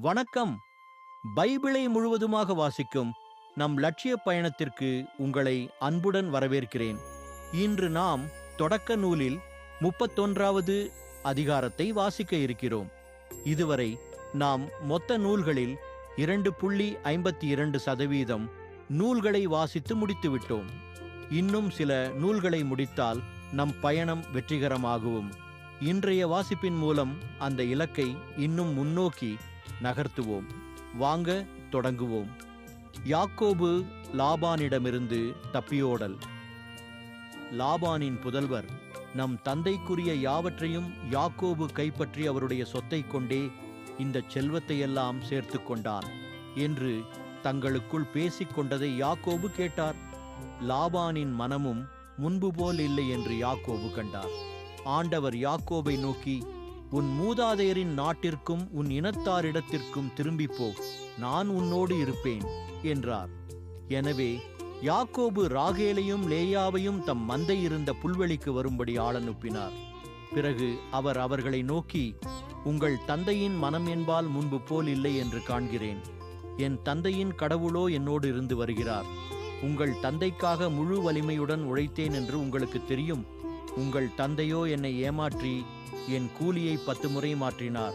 வணக்கம். பைபிளை முழுவதுமாக வாசிக்கும் நம் லட்சிய பயணத்திற்கு உங்களை அன்புடன் வரவேற்கிறேன். இன்று நாம் தொடக்க நூலில் முப்பத்தொன்றாவது அதிகாரத்தை வாசிக்க இருக்கிறோம். இதுவரை நாம் மொத்த நூல்களில் இரண்டு புள்ளி ஐம்பத்தி இரண்டு சதவீதம் நூல்களை வாசித்து முடித்துவிட்டோம் இன்னும் சில நூல்களை முடித்தால் நம் பயணம் வெற்றிகரமாகவும் இன்றைய வாசிப்பின் மூலம் அந்த இலக்கை இன்னும் முன்னோக்கி நகர்த்துவோம். வாங்க தொடங்குவோம். யாக்கோபு லாபானிடமிருந்து தப்பியோடல். லாபானின் புதல்வர் நம் தந்தைக்குரிய யாவற்றையும் யாக்கோபு கைப்பற்றி அவருடைய சொத்தை கொண்டே இந்த செல்வத்தையெல்லாம் சேர்த்து கொண்டான் என்று தங்களுக்குள் பேசிக் கொண்டதை யாக்கோபு கேட்டார். லாபானின் மனமும் முன்பு போல் இல்லை என்று யாக்கோபு கண்டார். ஆண்டவர் யாக்கோபை நோக்கி உன் மூதாதையரின் நாட்டிற்கும் உன் இனத்தாரிடத்திற்கும் திரும்பி போ நான் உன்னோடு இருப்பேன் என்றார். எனவே யாக்கோபு ராகேலையும் லேயாவையும் தம் மந்தை இருந்த புல்வெளிக்கு வரும்படி ஆளனுப்பினார் பிறகு அவர் அவர்களை நோக்கி உங்கள் தந்தையின் மனம் என்பால் முன்பு போல் இல்லை என்று காண்கிறேன். என் தந்தையின் கடவுளோ என்னோடு இருந்து வருகிறார். உங்கள் தந்தைக்காக முழு வலிமையுடன் உழைத்தேன் என்று உங்களுக்கு தெரியும். உங்கள் தந்தையோ என்னை ஏமாற்றி என் கூலியை பத்து முறை மாற்றினார்.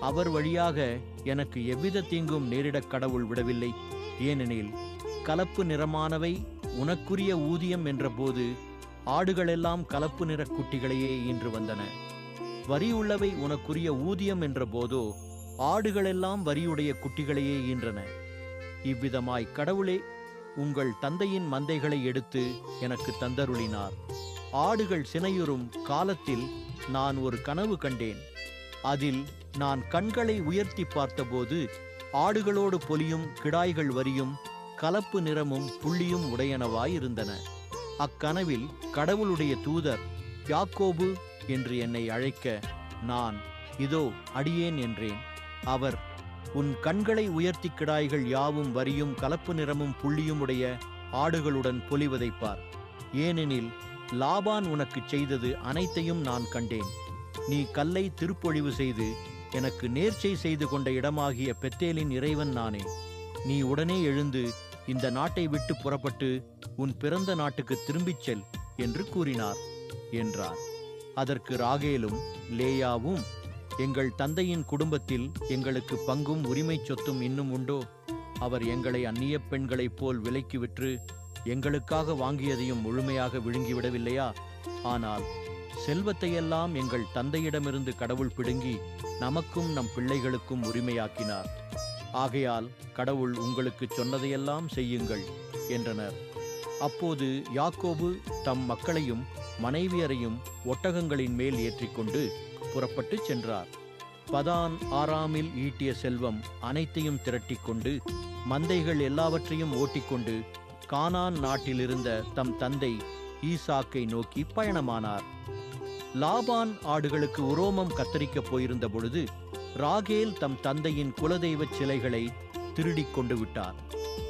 அவர் வழியாக எனக்கு எவ்வித தீங்கும் நேரிடக் கடவுள் விடவில்லை. ஏனெனில் கலப்பு நிறமானவை உனக்குரிய ஊதியம் என்றபோது ஆடுகளெல்லாம் கலப்பு நிற குட்டிகளையே ஈன்று வந்தன. வரி உள்ளவை உனக்குரிய ஊதியம் என்றபோதோ ஆடுகளெல்லாம் வரியுடைய குட்டிகளையே ஈன்றன. இவ்விதமாய் கடவுளே உங்கள் தந்தையின் மந்தைகளை எடுத்து எனக்கு தந்தருளினார். ஆடுகள் சினையுறும் காலத்தில் நான் ஒரு கனவு கண்டேன். அதில் நான் கண்களை உயர்த்தி பார்த்தபோது ஆடுகளோடு பொலியும் கிடாய்கள் வரியும் கலப்பு நிறமும் புள்ளியும் உடையனவாயிருந்தன. அக்கனவில் கடவுளுடைய தூதர் யாக்கோபு என்று என்னை அழைக்க நான் இதோ அடியேன் என்றேன். அவர் உன் கண்களை உயர்த்தி கிடாய்கள் யாவும் வரியும் கலப்பு நிறமும் புள்ளியும் உடைய ஆடுகளுடன் பொலிவதைப்பார் ஏனெனில் லாபான் உனக்கு செய்தது அனைத்தையும் நான் கண்டேன். நீ கல்லை திருப்பொழிவு செய்து எனக்கு நேர்ச்சை செய்து கொண்ட இடமாகிய பெத்தேலின் இறைவன் நானே. நீ உடனே எழுந்து இந்த நாட்டை விட்டு புறப்பட்டு உன் பிறந்த நாட்டுக்கு திரும்பிச் செல் என்று கூறினார் என்றார். அதற்கு ராகேலும் லேயாவும் எங்கள் தந்தையின் குடும்பத்தில் எங்களுக்கு பங்கும் உரிமை சொத்தும் இன்னும் உண்டோ? அவர் எங்களை அந்நிய பெண்களைப் போல் விலைக்கு விற்று எங்களுக்காக வாங்கியதையும் முழுமையாக விழுங்கிவிடவில்லையா? ஆனால் செல்வத்தையெல்லாம் எங்கள் தந்தையிடமிருந்து கடவுள் பிடுங்கி நமக்கும் நம் பிள்ளைகளுக்கும் உரிமையாக்கினார். ஆகையால் கடவுள் உங்களுக்குச் சொன்னதையெல்லாம் செய்யுங்கள் என்றனர். அப்போது யாக்கோபு தம் மக்களையும் மனைவியரையும் ஒட்டகங்களின் மேல் ஏற்றிக்கொண்டு புறப்பட்டுச் சென்றார். பதான் ஆறாமில் ஈட்டிய செல்வம் அனைத்தையும் திரட்டிக்கொண்டு மந்தைகள் எல்லாவற்றையும் ஓட்டிக்கொண்டு கானான் நாட்டிலிருந்த தம் தந்தை ஈசாக்கை நோக்கி பயணமானார். லாபான் ஆடுகளுக்கு உரோமம் கத்தரிக்கப் போயிருந்த பொழுது ராகேல் தம் தந்தையின் குலதெய்வச் சிலைகளை திருடிக் கொண்டு விட்டார்.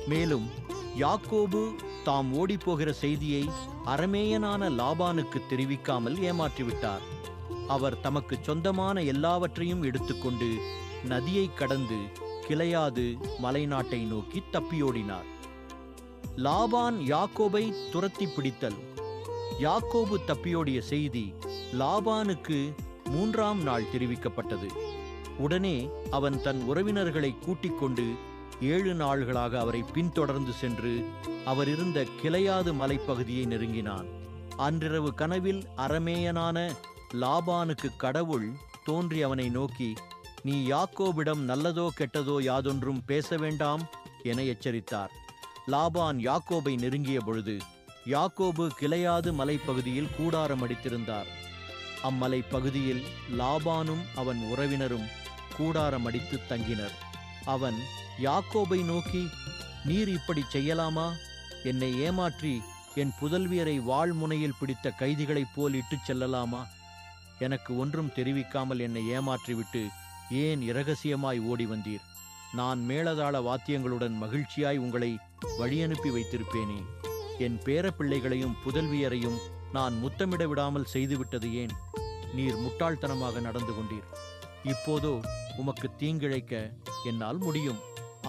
மேலும் யாக்கோபு தாம் ஓடிப்போகிற செய்தியை அரமேயனான லாபானுக்கு தெரிவிக்காமல் ஏமாற்றிவிட்டார். அவர் தமக்கு சொந்தமான எல்லாவற்றையும் எடுத்துக்கொண்டு நதியை கடந்து கிளையாது மலைநாட்டை நோக்கி தப்பியோடினார். லாபான் யாக்கோபை துரத்தி பிடித்தல். யாக்கோபு தப்பியோடிய செய்தி லாபானுக்கு மூன்றாம் நாள் தெரிவிக்கப்பட்டது. உடனே அவன் தன் உறவினர்களை கூட்டிக் கொண்டு ஏழு நாள்களாக அவரை பின்தொடர்ந்து சென்று அவர் இருந்த கிளையாது மலைப்பகுதியை நெருங்கினான். அன்றிரவு கனவில் அரமேயனான லாபானுக்கு கடவுள் தோன்றி அவனை நோக்கி நீ யாக்கோபிடம் நல்லதோ கெட்டதோ யாதொன்றும் பேச வேண்டாம் என எச்சரித்தார். லாபான் யாக்கோபை நெருங்கிய பொழுது யாக்கோபு கிளையாது மலைப்பகுதியில் கூடாரம் அடித்திருந்தார். அம்மலை பகுதியில் லாபானும் அவன் உறவினரும் கூடாரம் அடித்து தங்கினர். அவன் யாக்கோபை நோக்கி நீர் இப்படி செய்யலாமா? என்னை ஏமாற்றி என் புதல்வியரை வாழ்முனையில் பிடித்த கைதிகளைப் போல் இட்டுச் செல்லலாமா? எனக்கு ஒன்றும் தெரிவிக்காமல் என்னை ஏமாற்றிவிட்டு ஏன் இரகசியமாய் ஓடி வந்தீர் நான் மேளதாள வாத்தியங்களுடன் மகிழ்ச்சியாய் உங்களை வழியனுப்பி வைத்திருப்பேனே. என் பேரப்பிள்ளைகளையும் புதல்வியரையும் நான் முத்தமிட விடாமல் செய்துவிட்டது ஏன்? நீர் முட்டாள்தனமாக நடந்து கொண்டீர். இப்போதோ உமக்கு தீங்கிழைக்க என்னால் முடியும்.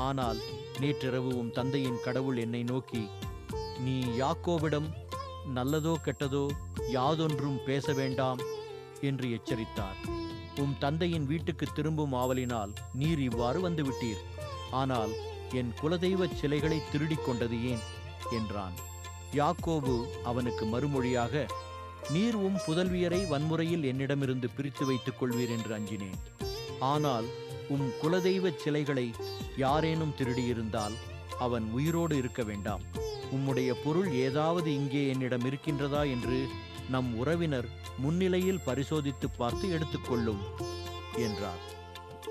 ஆனால் நேற்றிரவு உம் தந்தையின் கடவுள் என்னை நோக்கி நீ யாக்கோவிடம் நல்லதோ கெட்டதோ யாதொன்றும் பேச வேண்டாம் என்று எச்சரித்தார். உம் தந்தையின் வீட்டுக்கு திரும்பும் ஆவலினால் நீர் இவ்வாறு வந்துவிட்டீர். ஆனால் என் குலதெய்வச் சிலைகளை திருடிக் கொண்டது ஏன்? என்றான். யாக்கோபு அவனுக்கு மறுமொழியாக நீர் உம் புதல்வியரை வன்முறையில் என்னிடமிருந்து பிரித்து வைத்துக் கொள்வீர் என்று அஞ்சினேன். ஆனால் உம் குலதெய்வச் சிலைகளை யாரேனும் திருடியிருந்தால் அவன் உயிரோடு இருக்க வேண்டாம். உம்முடைய பொருள் ஏதாவது இங்கே என்னிடம் இருக்கின்றதா என்று நம் உறவினர் முன்னிலையில் பரிசோதித்து பார்த்து எடுத்துக்கொள்ளும் என்றார்.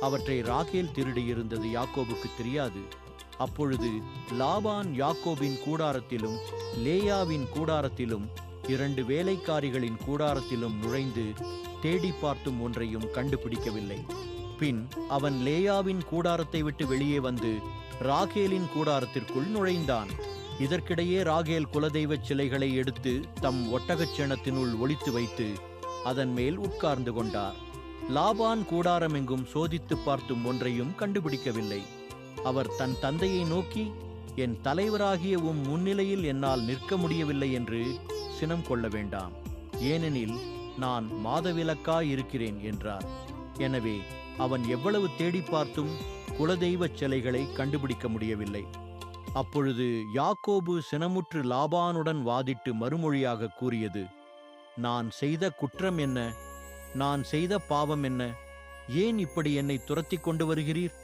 அவற்றை ராகேல் திருடியிருந்தது யாக்கோபுக்கு தெரியாது. அப்பொழுது லாபான் யாக்கோபின் கூடாரத்திலும் லேயாவின் கூடாரத்திலும் இரண்டு வேலைக்காரிகளின் கூடாரத்திலும் நுழைந்து தேடி பார்த்தும் ஒன்றையும் கண்டுபிடிக்கவில்லை. பின் அவன் லேயாவின் கூடாரத்தை விட்டு வெளியே வந்து ராகேலின் கூடாரத்திற்குள் நுழைந்தான். இதற்கிடையே ராகேல் குலதெய்வச் சிலைகளை எடுத்து தம் ஒட்டகச் சேனத்தினுள் ஒழித்து வைத்து அதன் மேல் உட்கார்ந்து கொண்டார். லாபான் கூடாரமெங்கும் சோதித்து பார்த்தும் ஒன்றையும் கண்டுபிடிக்கவில்லை. அவர் தன் தந்தையை நோக்கி என் தலைவராகிய உம் முன்னிலையில் என்னால் நிற்க முடியவில்லை என்று சினம் கொள்ள வேண்டாம். ஏனெனில் நான் மாதவிலக்காய் இருக்கிறேன் என்றார். எனவே அவன் எவ்வளவு தேடி பார்த்தும் குலதெய்வச் சிலைகளை கண்டுபிடிக்க முடியவில்லை. அப்பொழுது யாக்கோபு சினமுற்று லாபானுடன் வாதிட்டு மறுமொழியாக கூறியது நான் செய்த குற்றம் என்ன? நான் செய்த பாவம் என்ன? ஏன் இப்படி என்னை துரத்திக் கொண்டு வருகிறீர்?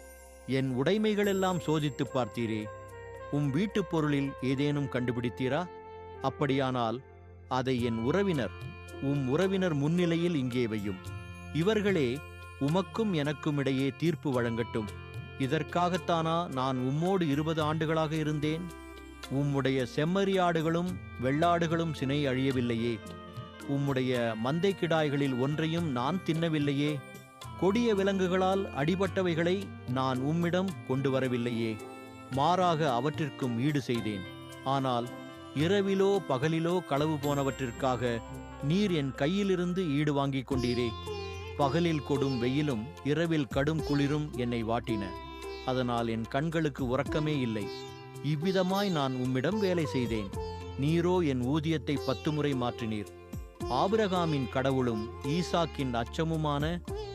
என் உடைமைகளெல்லாம் சோதித்துப் பார்த்தீரே உம் வீட்டுப் பொருளில் ஏதேனும் கண்டுபிடித்தீரா? அப்படியானால் அதை என் உறவினர் உம் உறவினர் முன்னிலையில் இங்கே வையும். இவர்களே உமக்கும் எனக்கும் இடையே தீர்ப்பு வழங்கட்டும். இதற்காகத்தானா நான் உம்மோடு இருபது ஆண்டுகளாக இருந்தேன்? உம்முடைய செம்மறியாடுகளும் வெள்ளாடுகளும் சினை அழியவில்லையே. உம்முடைய மந்தை கிடாய்களில் ஒன்றையும் நான் தின்னவில்லையே? கொடிய விலங்குகளால் அடிபட்டவைகளை நான் உம்மிடம் கொண்டு வரவில்லையே மாறாக அவற்றிற்கும் ஈடு செய்தேன். ஆனால் இரவிலோ பகலிலோ களவு போனவற்றிற்காக நீர் என் கையிலிருந்து ஈடு வாங்கிக் கொண்டீரே. பகலில் கொடும் வெயிலும் இரவில் கடும் குளிரும் என்னை வாட்டின. அதனால் என் கண்களுக்கு உறக்கமே இல்லை. இவ்விதமாய் நான் உம்மிடம் வேலை செய்தேன். நீரோ என் ஊதியத்தை பத்து முறை மாற்றினீர். ஆபிரகாமின் கடவுளும் ஈசாக்கின் அச்சமுமான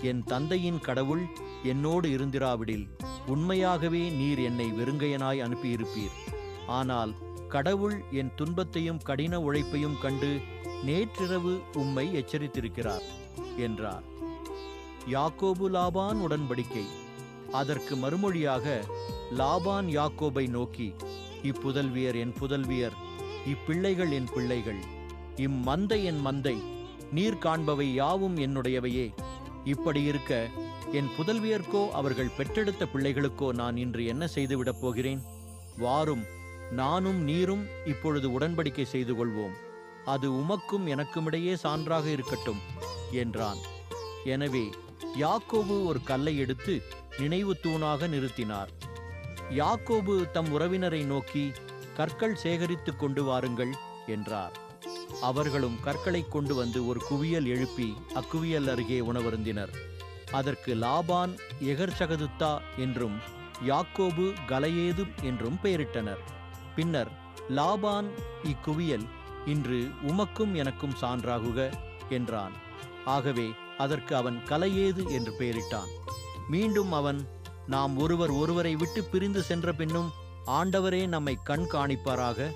என் தந்தையின் கடவுள் என்னோடு இருந்திராவிடில் உண்மையாகவே நீர் என்னை வெறுங்கையனாய் அனுப்பியிருப்பீர். ஆனால் கடவுள் என் துன்பத்தையும் கடின உழைப்பையும் கண்டு நேற்றிரவு உம்மை எச்சரித்திருக்கிறார் என்றார். யாக்கோபு லாபான் உடன்படிக்கை. அதற்கு மறுமொழியாக லாபான் யாக்கோபை நோக்கி இப்புதல்வியர் என் புதல்வியர் இப்பிள்ளைகள் என் பிள்ளைகள். இம்மந்தை என் மந்தை நீர் காண்பவை யாவும் என்னுடையவையே. இப்படி இருக்க என் புதல்வியர்க்கோ அவர்கள் பெற்றெடுத்த பிள்ளைகளுக்கோ நான் இன்று என்ன செய்துவிடப் போகிறேன்? வாரும் நானும் நீரும் இப்பொழுது உடன்படிக்கை செய்து கொள்வோம் அது உமக்கும் எனக்குமிடையே சான்றாக இருக்கட்டும் என்றான். எனவே யாக்கோபு ஒரு கல்லை எடுத்து நினைவு தூணாக நிறுத்தினார். யாக்கோபு தம் உறவினரை நோக்கி கற்கள் சேகரித்துக் கொண்டு வாருங்கள் என்றார். அவர்களும் கற்களை கொண்டு வந்து ஒரு குவியல் எழுப்பி அக்குவியல் அருகே உணவருந்தினர். அதற்கு லாபான் எகர்சகதுத்தா என்றும் யாக்கோபு கலையேது என்றும் பெயரிட்டனர். பின்னர் லாபான் இக்குவியல் இன்று உமக்கும் எனக்கும் சான்றாகுக என்றான். ஆகவே அதற்கு அவன் கலையேது என்று பெயரிட்டான். மீண்டும் அவன் நாம் ஒருவர் ஒருவரை விட்டு பிரிந்து சென்ற பின்னும் ஆண்டவரே நம்மை கண் காணிப்பாராக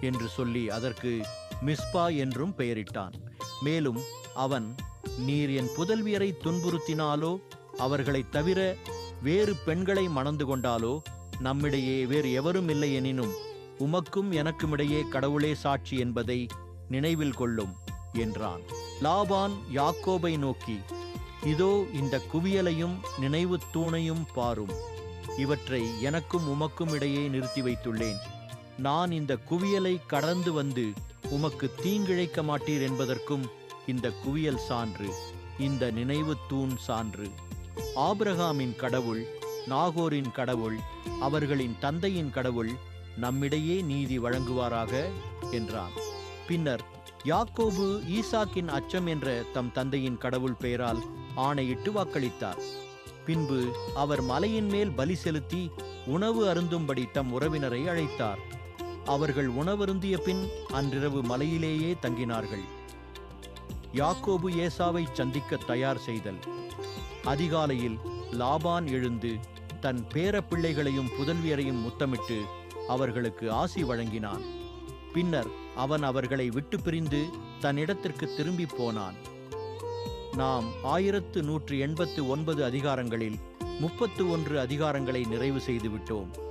என்று சொல்லி அதற்கு மிஸ்பா என்றும் பெயரிட்டான். மேலும் அவன் நீர் என் புதல்வியரை துன்புறுத்தினாலோ அவர்களைத் தவிர வேறு பெண்களை மணந்து கொண்டாலோ நம்மிடையே வேறு எவரும் இல்லை எனினும் உமக்கும் எனக்குமிடையே கடவுளே சாட்சி என்பதை நினைவில் கொள்ளும் என்றான். லாபான் யாக்கோபை நோக்கி இதோ இந்த குவியலையும் நினைவு தூணையும் பாரும். இவற்றை எனக்கும் உமக்கும் இடையே நிறுத்தி வைத்துள்ளேன். நான் இந்த குவியலை கடந்து வந்து உமக்கு தீங்கிழைக்க மாட்டீர் என்பதற்கும் இந்த குவியல் சான்று இந்த நினைவு தூண் சான்று. ஆபிரகாமின் கடவுள் நாகோரின் கடவுள் அவர்களின் தந்தையின் கடவுள் நம்மிடையே நீதி வழங்குவாராக என்றான். பின்னர் யாக்கோபு ஈசாக்கின் அச்சம் என்ற தம் தந்தையின் கடவுள் பெயரால் ஆணையிட்டு வாக்களித்தார். பின்பு அவர் மலையின் மேல் பலி செலுத்தி உணவு அருந்தும்படி தம் உறவினரை அழைத்தார். அவர்கள் உணவருந்திய பின் அன்றிரவு மலையிலேயே தங்கினார்கள். யாக்கோபு ஏசாவை சந்திக்க தயார் செய்தல். அதிகாலையில் லாபான் எழுந்து தன் பேரப்பிள்ளைகளையும் புதல்வியரையும் முத்தமிட்டு அவர்களுக்கு ஆசி வழங்கினான். பின்னர் அவன் அவர்களை விட்டு பிரிந்து தன்னிடத்திற்கு திரும்பிப் போனான். நாம் ஆயிரத்து நூற்று எண்பத்து ஒன்பது அதிகாரங்களில் முப்பத்து ஒன்று அதிகாரங்களை நிறைவு செய்துவிட்டோம்.